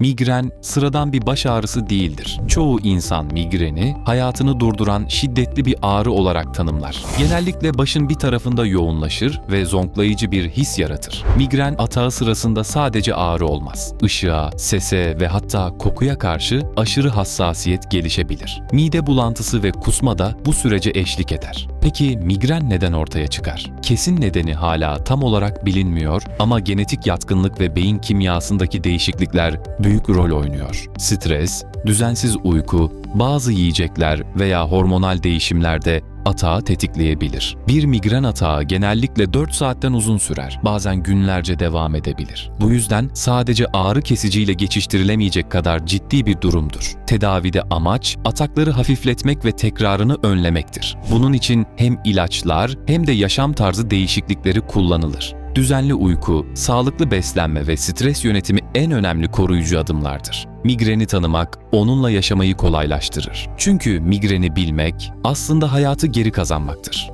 Migren sıradan bir baş ağrısı değildir. Çoğu insan migreni hayatını durduran şiddetli bir ağrı olarak tanımlar. Genellikle başın bir tarafında yoğunlaşır ve zonklayıcı bir his yaratır. Migren atağı sırasında sadece ağrı olmaz. Işığa, sese ve hatta kokuya karşı aşırı hassasiyet gelişebilir. Mide bulantısı ve kusma da bu sürece eşlik eder. Peki migren neden ortaya çıkar? Kesin nedeni hala tam olarak bilinmiyor ama genetik yatkınlık ve beyin kimyasındaki değişiklikler büyük rol oynuyor. Stres, düzensiz uyku, bazı yiyecekler veya hormonal değişimler de atağı tetikleyebilir. Bir migren atağı genellikle 4 saatten uzun sürer. Bazen günlerce devam edebilir. Bu yüzden sadece ağrı kesiciyle geçiştirilemeyecek kadar ciddi bir durumdur. Tedavide amaç atakları hafifletmek ve tekrarını önlemektir. Bunun için hem ilaçlar hem de yaşam tarzı değişiklikleri kullanılır. Düzenli uyku, sağlıklı beslenme ve stres yönetimi en önemli koruyucu adımlardır. Migreni tanımak, onunla yaşamayı kolaylaştırır. Çünkü migreni bilmek aslında hayatı geri kazanmaktır.